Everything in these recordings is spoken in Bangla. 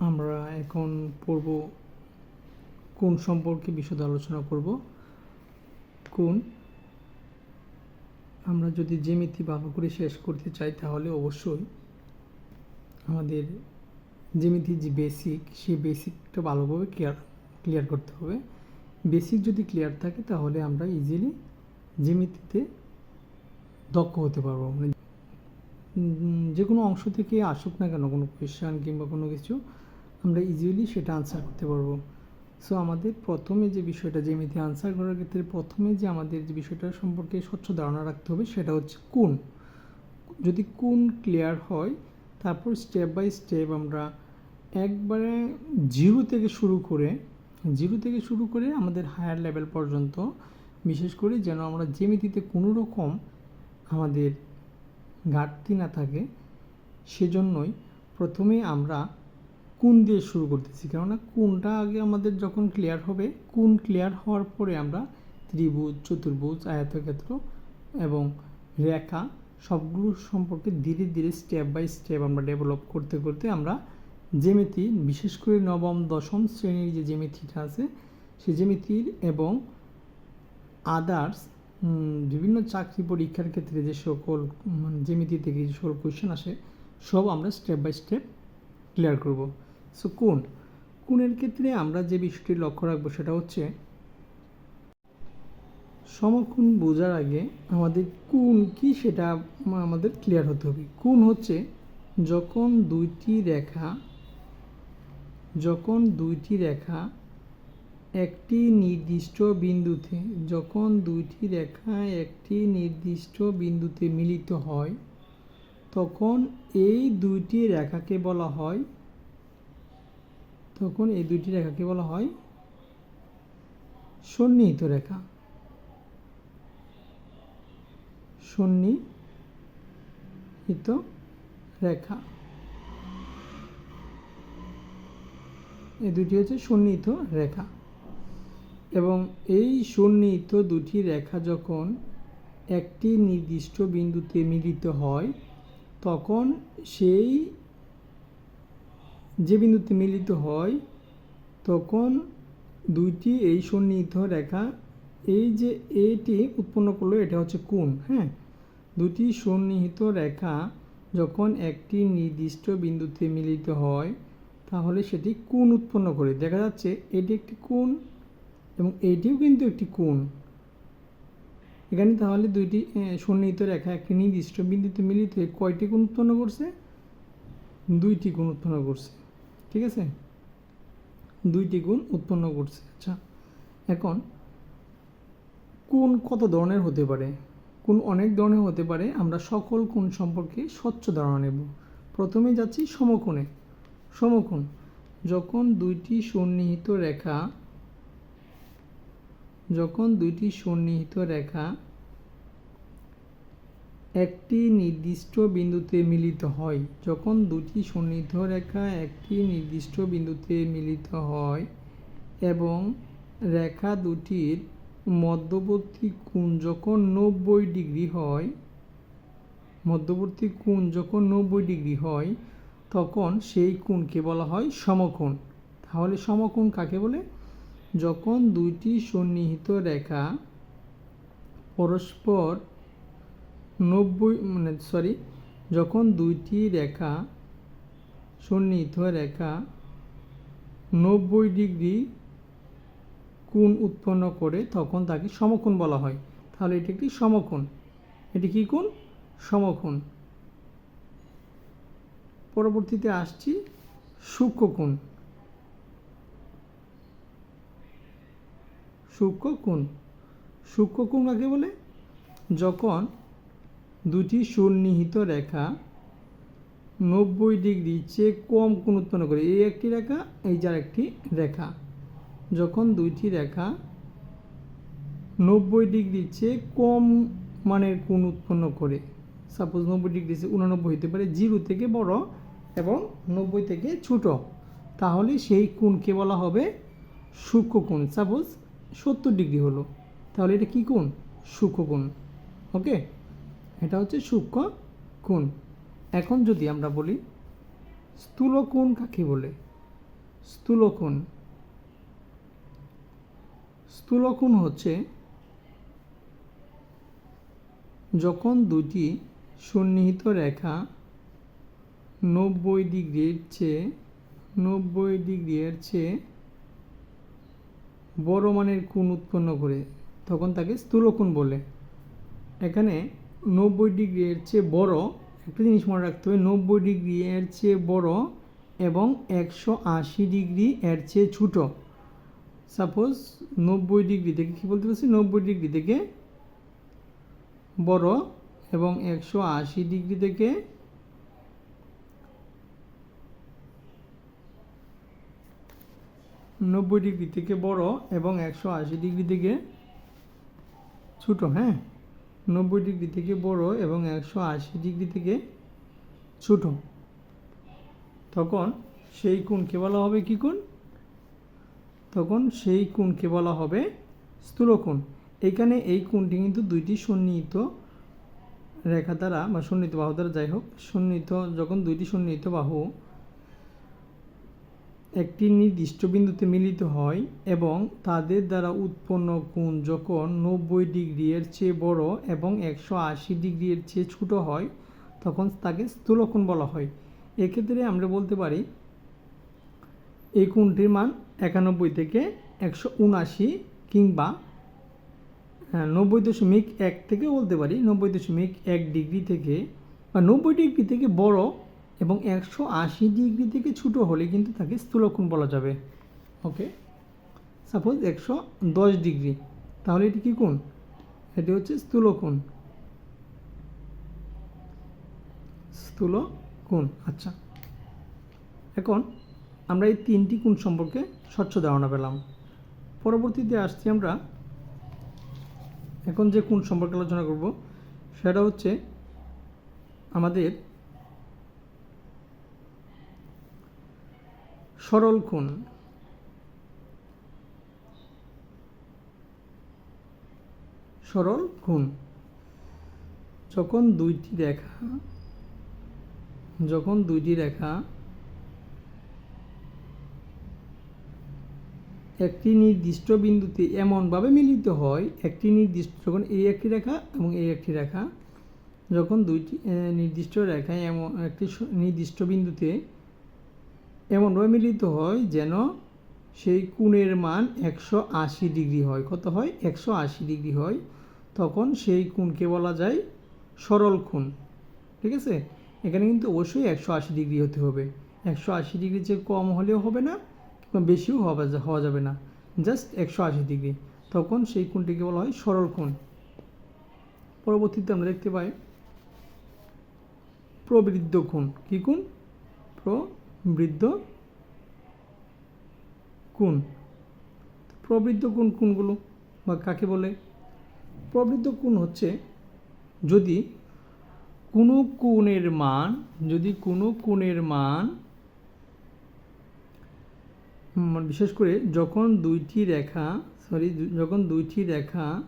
আমরা এখন পড়ব কোন সম্পর্কে বিশদ আলোচনা করব। কোন? আমরা যদি জ্যামিতি ভালো করে শেষ করতে চাই তাহলে অবশ্যই আমাদের জ্যামিতির যে বেসিক সেই বেসিকটা ভালোভাবে ক্লিয়ার ক্লিয়ার করতে হবে। বেসিক যদি ক্লিয়ার থাকে তাহলে আমরা ইজিলি জ্যামিতিতে দক্ষ হতে পারব। মানে যে কোনো অংশ থেকে আসুক না কেন, কোনো কোয়েশ্চান কিংবা কোনো কিছু আমরা ইজিলি সেটা আনসার করতে পারব। সো আমাদের প্রথমে যে বিষয়টা জ্যামিতি আনসার করার ক্ষেত্রে প্রথমে যে আমাদের যে বিষয়টা সম্পর্কে স্বচ্ছ ধারণা রাখতে হবে, সেটা হচ্ছে কোন। যদি কোন ক্লিয়ার হয়, তারপর স্টেপ বাই স্টেপ আমরা একবারে জিরো থেকে শুরু করে জিরো থেকে শুরু করে আমাদের হায়ার লেভেল পর্যন্ত, বিশেষ করে যেন আমরা জ্যামিতিতে কোনো রকম আমাদের ঘাটতি না থাকে, সেজন্যই প্রথমে আমরা কোন দিয়ে শুরু করতেছি? কেননা কোনটা আগে আমাদের যখন ক্লিয়ার হবে, কোন ক্লিয়ার হওয়ার পরে আমরা ত্রিভুজ, চতুর্ভুজ, আয়তক্ষেত্র এবং রেখা সবগুলো সম্পর্কে ধীরে ধীরে স্টেপ বাই স্টেপ আমরা ডেভেলপ করতে করতে আমরা জ্যামিতি, বিশেষ করে নবম, দশম শ্রেণির যে জ্যামিতিটা আছে সেই জ্যামিতির এবং আদার্স বিভিন্ন চাকরি পরীক্ষার ক্ষেত্রে যে সকল জ্যামিতি থেকে যে সকল কোয়েশ্চেন আসে, সব আমরা স্টেপ বাই স্টেপ ক্লিয়ার করব। সো কোন? কোণের ক্ষেত্রে আমরা যে বিষয়টি লক্ষ্য রাখব সেটা হচ্ছে, সমকোণ বোঝার আগে আমাদের কোণ কি সেটা আমা- আমাদের ক্লিয়ার হতে হবে। কোণ হচ্ছে যখন দুইটি রেখা, যখন দুইটি রেখা একটি নির্দিষ্ট বিন্দুতে, যখন দুইটি রেখা একটি নির্দিষ্ট বিন্দুতে মিলিত হয়, তখন এই দুইটি রেখাকে বলা হয় তখন এই দুইটি রেখাকে বলা হয়? সন্নিহিত রেখা। সন্নিহিত রেখা। এই দুটি হচ্ছে সন্নিহিত রেখা। এবং এই সন্নিহিত দুটি রেখা যখন একটি নির্দিষ্ট বিন্দুতে মিলিত হয়, তখন সেই যে বিন্দুতে মিলিত হয়, তখন দুইটি এই সন্নিহিত রেখা, এই যে এটি উৎপন্ন করল, এটা হচ্ছে কোণ হ্যাঁ? দুটি সন্নিহিত রেখা যখন একটি নির্দিষ্ট বিন্দুতে মিলিত হয়, তাহলে সেটি কোণ উৎপন্ন করে। দেখা যাচ্ছে এটি একটি কোণ এবং এটিও কিন্তু একটি কোণ। এখানে তাহলে দুইটি সন্নিহিত রেখা, একটি নির্দিষ্ট বিন্দুতে মিলিত হয়ে কয়টি কোণ উৎপন্ন করছে? দুইটি কোণ উৎপন্ন করছে। ঠিক আছে? দুইটি গুণ উৎপন্ন করছে। আচ্ছা এখন কোন কত ধরনের হতে পারে? কোন অনেক ধরনের হতে পারে, আমরা সকল কোণ সম্পর্কে স্বচ্ছ ধারণা নেব। প্রথমে যাচ্ছি সমকোণে। সমকোণ, যখন দুইটি সন্নিহিত রেখা, যখন দুইটি সন্নিহিত রেখা একটি নির্দিষ্ট বিন্দুতে মিলিত হয়। যখন দুটি সন্নিহিত রেখা একটি নির্দিষ্ট বিন্দুতে মিলিত হয় এবং রেখা দুটির মধ্যবর্তী কোণ যখন নব্বই ডিগ্রি হয়, মধ্যবর্তী কোণ যখন নব্বই ডিগ্রি হয়, তখন সেই কোণকে বলা হয় সমকোণ। তাহলে সমকোণ কাকে বলে? যখন দুইটি সন্নিহিত রেখা পরস্পর নব্বই মানে সরি যখন দুইটি রেখা সন্নিহিত রেখা নব্বই ডিগ্রি কোণ উৎপন্ন করে, তখন তাকে সমকোণ বলা হয়। তাহলে এটি একটি সমকোণ। এটি কি কোণ? সমকোণ। পরবর্তীতে আসছি সূক্ষ্মকোণ সূক্ষ্মকোণ সূক্ষ্মকোণ কাকে বলে? যখন দুটি সন্নিহিত রেখা নব্বই ডিগ্রি চেয়ে কম কোণ উৎপন্ন করে। এই একটি রেখা, এই যার একটি রেখা। যখন দুইটি রেখা নব্বই ডিগ্রি চেয়ে কম মানের কোণ উৎপন্ন করে সাপোজ নব্বই ডিগ্রি চেয়ে উনানব্বই হতে পারে, জিরো থেকে বড় এবং নব্বই থেকে ছোট, তাহলে সেই কোণকে বলা হবে সূক্ষ্ম কোণ। সাপোজ সত্তর ডিগ্রি হলো, তাহলে এটা কী কোণ? সূক্ষ্ম কোণ। ওকে এটা হচ্ছে সূক্ষ্ম কোণ। এখন যদি আমরা বলি স্থূল কোণ কাকে বলে? স্থূলকোণ স্থূলকোণ হচ্ছে যখন দুটি সন্নিহিত রেখা নব্বই ডিগ্রির চেয়ে, নব্বই ডিগ্রির চেয়ে বড় মানের কোণ উৎপন্ন করে, তখন তাকে স্থূলকোণ বলে। এখানে নব্বই ডিগ্রি এর চেয়ে বড়, একটা জিনিস মনে রাখতে হবে, নব্বই ডিগ্রি এর চেয়ে বড় এবং একশো আশি ডিগ্রি এর চেয়ে ছোট। সাপোজ নব্বই ডিগ্রি থেকে কী বলতে পারছি? নব্বই ডিগ্রি থেকে বড় এবং একশো আশি ডিগ্রি থেকে নব্বই ডিগ্রি থেকে বড় এবং একশো আশি ডিগ্রি থেকে ছোটো হ্যাঁ? নব্বই ডিগ্রি থেকে বড় এবং একশো আশি ডিগ্রি থেকে ছোট। তখন সেই কোণকে বলা হবে কি কোণ? তখন সেই কোণকে বলা হবে স্থূলকোণ এখানে এই কোণটি কিন্তু দুইটি সন্নিহিত রেখা দ্বারা বা সন্নিহিত বাহু দ্বারা, যাই হোক, সন্নিহিত, যখন দুইটি সন্নিহিত বাহু একটি নির্দিষ্ট বিন্দুতে মিলিত হয় এবং তাদের দ্বারা উৎপন্ন কোণ যখন নব্বই ডিগ্রি এর চেয়ে বড় এবং একশো আশি ডিগ্রি এর চেয়ে ছোট হয় তখন তাকে স্থূলকোণ বলা হয়। এক্ষেত্রে আমরা বলতে পারি এই কোণটির মান একানব্বই থেকে একশো উনআশি কিংবা হ্যাঁ, নব্বই দশমিক এক থেকে বলতে পারি নব্বই দশমিক এক ডিগ্রি থেকে বা নব্বই ডিগ্রি থেকে বড় এবং একশো আশি ডিগ্রি থেকে ছোটো হলে কিন্তু তাকে স্থূলকোণ বলা যাবে। ওকে সাপোজ একশো দশ ডিগ্রি। তাহলে এটি কী কোণ? এটি হচ্ছে স্থূলকোণ। স্থূল কোণ আচ্ছা। এখন আমরা এই তিনটি কোণ সম্পর্কে স্বচ্ছ ধারণা পেলাম। পরবর্তীতে আসছি আমরা এখন যে কোণ সম্পর্কে আলোচনা করব, সেটা হচ্ছে আমাদের সরল কোণ। সরল কোণ। যখন দুইটি রেখা, যখন দুইটি রেখা একটি নির্দিষ্ট বিন্দুতে এমনভাবে মিলিত হয়, একটি নির্দিষ্ট, যখন এই একটি রেখা এবং এই একটি রেখা, যখন দুইটি নির্দিষ্ট রেখায় এমন একটি নির্দিষ্ট বিন্দুতে এমনভাবে মিলিত হয় যেন সেই কোণের মান একশো আশি ডিগ্রি হয়। কত হয়? একশো আশি ডিগ্রি হয়। তখন সেই কোণকে বলা যায় সরল কোণ ঠিক আছে? এখানে কিন্তু অবশ্যই একশো আশি ডিগ্রি হতে হবে। একশো আশি ডিগ্রি চেয়ে কম হলেও হবে না, কিংবা বেশিও হওয়া হওয়া যাবে না। জাস্ট একশো আশি ডিগ্রি। তখন সেই কোণটিকে বলা হয় সরল কোণ পরবর্তীতে আমরা দেখতে পাই প্রবৃদ্ধ কোণ কী কোণ প্রবৃদ্ধ কোণ প্রবৃদ্ধ কোণ কোনগুলো? বা কাকে বলে? প্রবৃদ্ধ কোণ হচ্ছে যদি কোনো কোণের মান যদি কোনো কোণের মান উম, বিশেষ করে যখন দুইটি রেখা সরি যখন দুইটি রেখা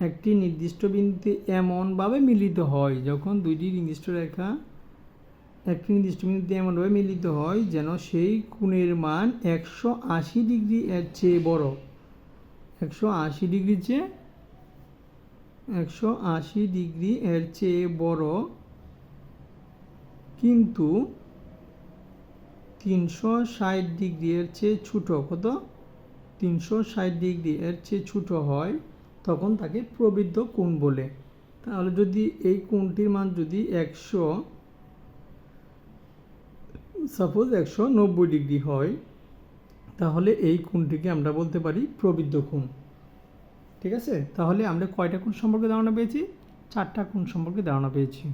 একটি নির্দিষ্ট বিন্দুতে এমনভাবে মিলিত হয় যখন দুইটি নির্দিষ্ট রেখা একটি নির্দিষ্ট বিন্দুতে এমনভাবে মিলিত হয় যেন সেই কোণের মান একশো আশি ডিগ্রি এর চেয়ে বড়। একশো আশি ডিগ্রির চেয়ে? একশো আশি ডিগ্রি এর চেয়ে বড়। কিন্তু তিনশো ষাট ডিগ্রি এর চেয়ে ছোটো, কত? তিনশো ষাট ডিগ্রি এর চেয়ে ছোটো হয় তখন তাকে প্রবৃদ্ধ কোণ বলে। তাহলে যদি এই কোণটির মান যদি একশো সাপোজ একশো নব্বই ডিগ্রি হয়, তাহলে এই কোণটিকে আমরা বলতে পারি প্রবৃদ্ধ কোণ। ঠিক আছে? তাহলে আমরা কয়টা কোণ সম্পর্কে ধারণা পেয়েছি? চারটা কোণ সম্পর্কে ধারণা পেয়েছি।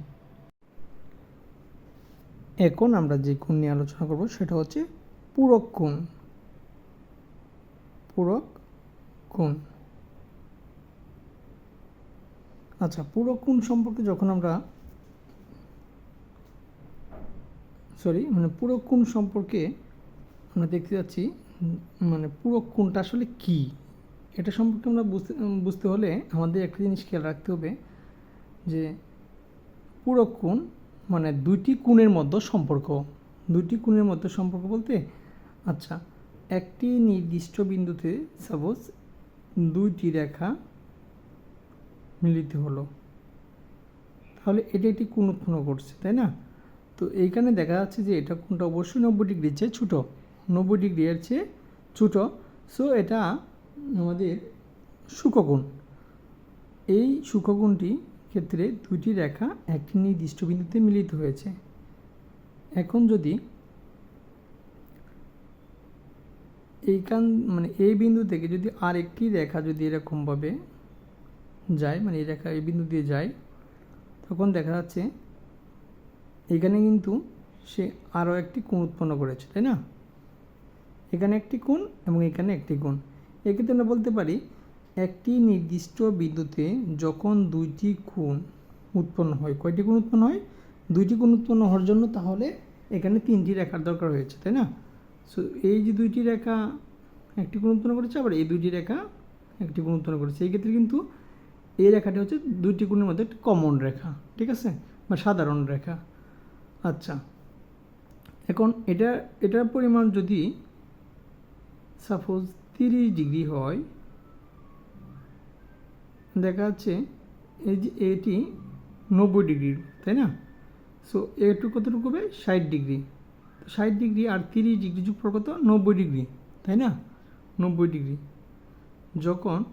এখন আমরা যে কোণ নিয়ে আলোচনা করব সেটা হচ্ছে পূরক কোণ। পূরক কোণ। আচ্ছা পূরক কোণ সম্পর্কে যখন আমরা সরি মানে পূরক কোণ সম্পর্কে আমরা দেখতে যাচ্ছি মানে পূরক কোণটা আসলে কি? এটা সম্পর্কে আমরা বুঝতে বুঝতে হলে আমাদের একটা জিনিস খেয়াল রাখতে হবে যে পূরক কোণ মানে দুইটি কোণের মধ্যে সম্পর্ক। দুইটি কোণের মধ্যে সম্পর্ক বলতে আচ্ছা একটি নির্দিষ্ট বিন্দুতে সাপোজ দুইটি রেখা মিলিত হলো। তাহলে এটা একটি কোন উৎপন্ন করছে, তাই না? তো এইখানে দেখা যাচ্ছে যে এটা কোনটা? অবশ্যই নব্বই ডিগ্রির চেয়ে ছোটো। নব্বই ডিগ্রি এর চেয়ে ছোটো। সো এটা আমাদের সুখগুণ এই সুখগুণটি ক্ষেত্রে দুইটি রেখা একটি নির্দিষ্ট বিন্দুতে মিলিত হয়েছে। এখন যদি এইখান মানে এই বিন্দু থেকে যদি আর একটি রেখা যদি এরকমভাবে যায় মানে এই রেখা এই বিন্দু দিয়ে যায়, তখন দেখা যাচ্ছে এখানে কিন্তু সে আরও একটি কোণ উৎপন্ন করেছে, তাই না? এখানে একটি কোণ এবং এখানে একটি কোণ। এক্ষেত্রে আমরা বলতে পারি, একটি নির্দিষ্ট বিদ্যুতে যখন দুইটি কোণ উৎপন্ন হয়, কয়টি কোণ উৎপন্ন হয়? দুইটি কোণ উৎপন্ন হওয়ার জন্য তাহলে এখানে তিনটি রেখার দরকার হয়েছে, তাই না? সো এই যে দুইটি রেখা একটি কোণ উৎপন্ন করেছে, আবার এই দুইটি রেখা একটি কোণ উৎপন্ন করেছে। এই ক্ষেত্রে কিন্তু এই রেখাটি হচ্ছে দুইটি কোণের মধ্যে একটি কমন রেখা, ঠিক আছে? বা সাধারণ রেখা। আচ্ছা। এখন এটা, এটার পরিমাণ যদি সাপোজ তিরিশ ডিগ্রি হয়, দেখা যাচ্ছে এই যে এটি নব্বই ডিগ্রির, তাই না? সো এটু কতটুকু হবে? ষাট ডিগ্রি। ষাট ডিগ্রি আর তিরিশ ডিগ্রি যুগ কত? নব্বই ডিগ্রি, তাই না? নব্বই ডিগ্রি। যখন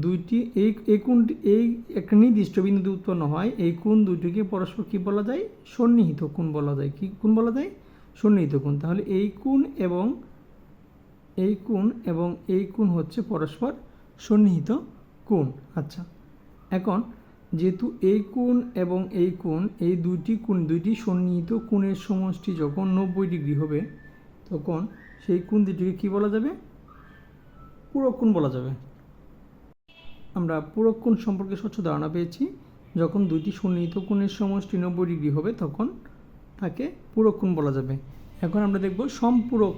দুইটি, এই এই এই একটা নির্দিষ্ট বিন্দুতে উৎপন্ন হয়, এই কোণ দুইটিকে পরস্পর কী বলা যায়? সন্নিহিত কোণ বলা যায়। কী কোণ বলা যায়? সন্নিহিত কোণ। তাহলে এই কোণ এবং এই কোণ এবং এই কোণ হচ্ছে পরস্পর সন্নিহিত কোণ। আচ্ছা এখন যেহেতু এই কোণ এবং এই কোণ, এই দুইটি কোণ, দুইটি সন্নিহিত কোণের সমষ্টি যখন নব্বই ডিগ্রি হবে, তখন সেই কোণ দুটিকে কী বলা যাবে? পুরো কোণ বলা যাবে। আমরা পুরো কোণ সম্পর্কে স্বচ্ছ ধারণা পেয়েছি। যখন দুইটি সন্নিহিত কোণের সমষ্টি নব্বই ডিগ্রি হবে, তখন তাকে পূরক কোণ বলা যাবে। এখন আমরা দেখব সম্পূরক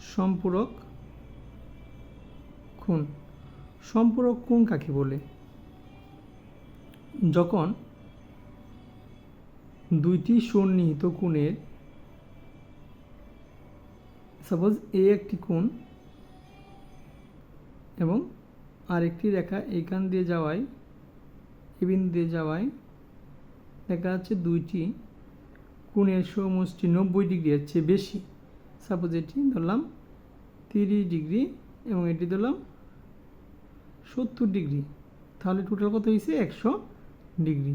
সম্পূরক কোণ। সম্পূরক কোণ কাকে বলে? যখন দুইটি সন্নিহিত কোণের সাপোজ এ একটি কোণ এবং আরেকটি রেখা এইখান দিয়ে যাওয়ায়, এ বিন্দু দিয়ে যাওয়ায়, দেখা যাচ্ছে দুইটি কোণের সমষ্টি নব্বই ডিগ্রি এর চেয়ে বেশি। সাপোজ এটি ধরলাম তিরিশ ডিগ্রি এবং এটি ধরলাম সত্তর ডিগ্রি। তাহলে টোটাল কত হয়েছে একশো ডিগ্রি।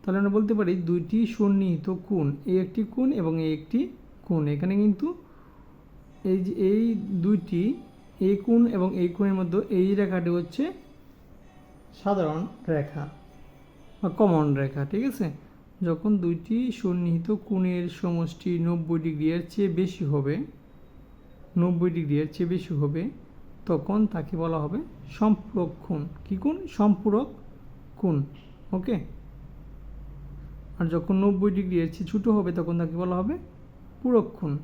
তাহলে আমরা বলতে পারি দুইটি সন্নিহিত কোণ এই একটি কোণ এবং এই একটি কোণ। এখানে কিন্তু এই যে, এই দুইটি, এই কোণ এবং এই কোণের মধ্যে এই রেখাটি হচ্ছে সাধারণ রেখা বা কমন রেখা, ঠিক আছে? যখন দুইটি সন্নিহিত কোণের সমষ্টি নব্বই ডিগ্রি এর চেয়ে বেশি হবে, নব্বই ডিগ্রি এর চেয়ে বেশি হবে, তখন তাকে বলা হবে সম্পূরক কোণ। কী কোণ? সম্পূরক কোণ, ওকে? আর যখন নব্বই ডিগ্রি এর চেয়ে ছোটো হবে, তখন তাকে বলা হবে পূরক কোণ।